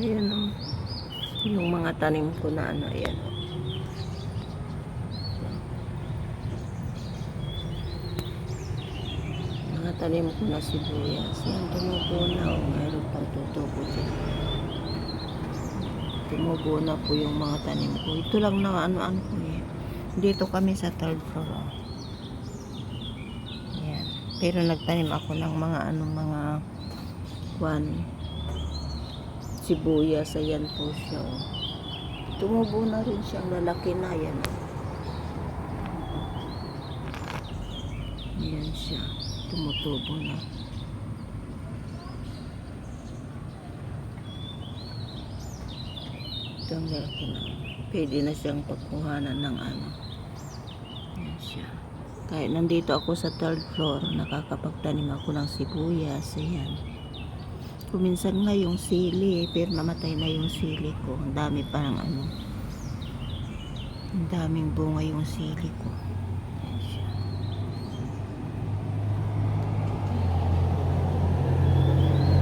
Ayan o. Yung mga tanim ko na ano, ayan o. Mga tanim ko na sibuyas. Yan, tumubo na o. Mayroon pang tutubo dyan. Tumubo po yung mga tanim ko. Ito lang na ano-ano ko eh. Dito kami sa third floor o. Ayan. Pero nagtanim ako ng mga ano, mga one sibuyas. Ayan po siya o. Tumubo na rin siyang lalaki na yan o. Ayan siya. Tumutubo na. Ito ang lalaki na. Pwede na siyang pagkuhanan ng ano. Ayan siya. Kahit nandito ako sa third floor, nakakapagtanim ako ng sibuyas. Ayan. Kuminsan nga yung sili, pero namatay na yung sili ko. Ang dami pa ng ano. Ang daming bunga yung sili ko.